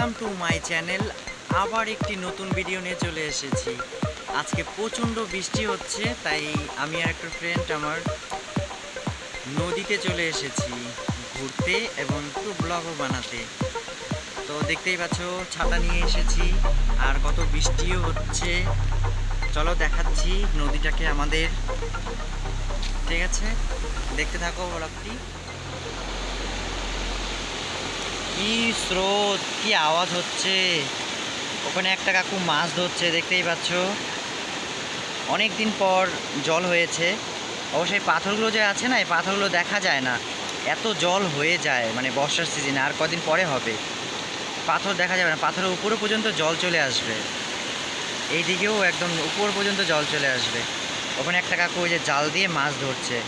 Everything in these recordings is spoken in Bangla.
টু মাই চ্যানেল আবার একটি নতুন ভিডিও নিয়ে চলে এসেছি। আজকে প্রচণ্ড বৃষ্টি হচ্ছে, তাই আমি আর একটা ফ্রেন্ড আমার নদীতে চলে এসেছি ঘুরতে এবং একটু ব্লগও বানাতে। তো দেখতেই পাচ্ছ, ছাতা নিয়ে এসেছি আর কত বৃষ্টিও হচ্ছে। চলো দেখাচ্ছি নদীটাকে আমাদের। ঠিক আছে? দেখতে থাকো ব্লগটি কি স্রোত, কি আওয়াজ হচ্ছে? ওখানে একটা কাকু মাছ ধরছে, দেখতেই পাচ্ছ। অনেক দিন পর জল হয়েছে। অবশ্যই পাথরগুলো যে আছে না, এই পাথরগুলো দেখা যায় না। এত জল হয়ে যায় মানে বর্ষার সিজনে আর কদিন পরে হবে। পাথর দেখা যাবে না, পাথরের উপরে পর্যন্ত জল চলে আসবে। এই দিকেও একদম উপর পর্যন্ত জল চলে আসবে। ওখানে একটা কাকু ওই যে জাল দিয়ে মাছ ধরছে।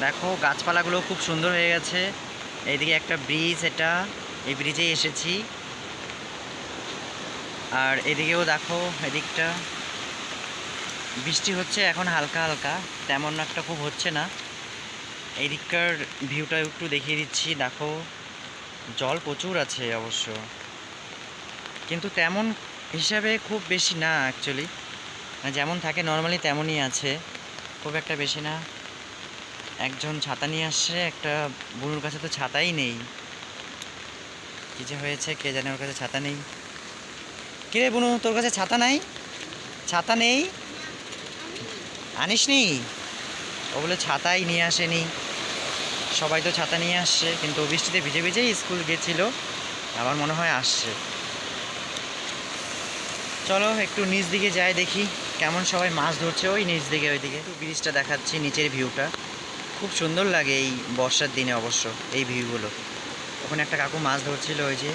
দেখো, গাছপালাগুলো খুব সুন্দর হয়ে গেছে। এইদিকে একটা ব্রিজ, এটা এই ব্রিজে এসেছি। আর এদিকেও দেখো, এদিকটা বৃষ্টি হচ্ছে এখন হালকা হালকা, তেমন একটা খুব হচ্ছে না। এই দিককার ভিউটা একটু দেখিয়ে দিচ্ছি, দেখো জল প্রচুর আছে অবশ্য। কিন্তু তেমন হিসাবে খুব বেশি না অ্যাকচুয়ালি যেমন থাকে নর্মালি তেমনই আছে। খুব একটা বেশি না। একজন ছাতা নিয়ে আসছে, একটা বুনুর কাছে তো ছাতাই নেই। কী যে হয়েছে, কে জানে ওর কাছে ছাতা নেই। কিরে বুনু, তোর কাছে ছাতা নাই? ছাতা নেই? আনিস নি ও বলে, ছাতাই নিয়ে আসেনি। সবাই তো ছাতা নিয়ে আসছে, কিন্তু বৃষ্টিতে ভিজে ভিজেই স্কুল গেছিল। আবার মনে হয় আসছে। চলো, একটু নিচ দিকে যাই দেখি, কেমন সবাই মাছ ধরছে ওই নিচ দিকে, ওইদিকে। একটু ব্রিজটা দেখাচ্ছি, নিচের ভিউটা খুব সুন্দর লাগে এই বর্ষার দিনে অবশ্য, এই ভিউগুলো। ওখানে একটা কাকু মাছ ধরছিল ওই যে,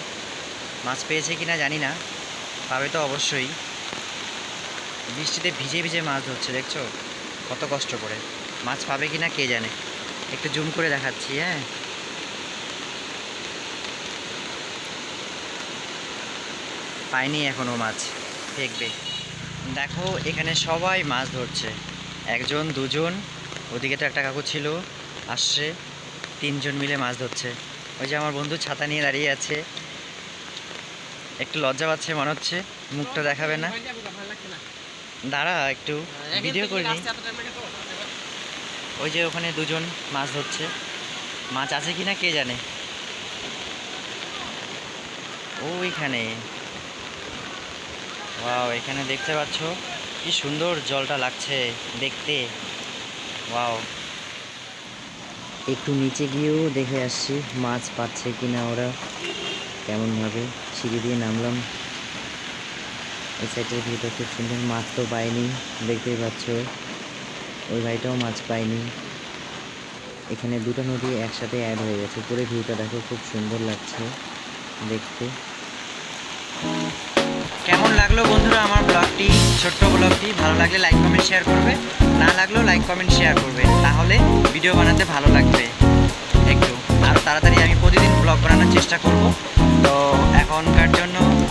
মাছ পেয়েছে কিনা জানি না, পাবে তো অবশ্যই। বৃষ্টিতে ভিজে ভিজে মাছ ধরছে, দেখছ? কত কষ্ট করে। মাছ পাবে কিনা কে জানে? একটু জুম করে দেখাচ্ছি হ্যাঁ? পাইনি এখনও মাছ, দেখবে। দেখো, এখানে সবাই মাছ ধরছে। একজন, দুজন ওদিকে তো একটা কাকু ছিল, আসছে, তিনজন মিলে মাছ ধরছে। ওই যে আমার বন্ধু ছাতা নিয়ে দাঁড়িয়ে আছে। একটু লজ্জা পাচ্ছে, মনে হচ্ছে, মুখটা দেখাবে না। দাঁড়া একটু ভিডিও করে নি ওই যে ওখানে দুজন মাছ ধরছে। মাছ আছে কিনা কে জানে? ওইখানে। ওয়াও, এখানে দেখতে পাচ্ছ, কি সুন্দর জলটা লাগছে দেখতে। ওয়াও একটু নিচে গিয়েও দেখে আসছি মাছ পাচ্ছে কিনা ওরা। কেমনভাবে সিঁড়ি দিয়ে নামলাম। এই সাইডের ভিউটা খুব সুন্দর মাছ তো পাইনি দেখতেই পাচ্ছ। ওই ভাইটাও মাছ পাইনি। এখানে দুটো নদী একসাথে অ্যাড হয়ে গেছে। উপরে ভিউটা দেখো খুব সুন্দর লাগছে দেখতে। কেমন লাগল বন্ধুরা আমার ব্লগটি ছোট্ট ব্লগটি ভালো লাগলে লাইক, কমেন্ট শেয়ার করবে। না লাগলেও লাইক, কমেন্ট শেয়ার করবে। তাহলে ভিডিও বানাতে ভালো লাগবে। একটু। আর তাড়াতাড়ি আমি প্রতিদিন ব্লগ বানানোর চেষ্টা করব। তো এখনকার জন্য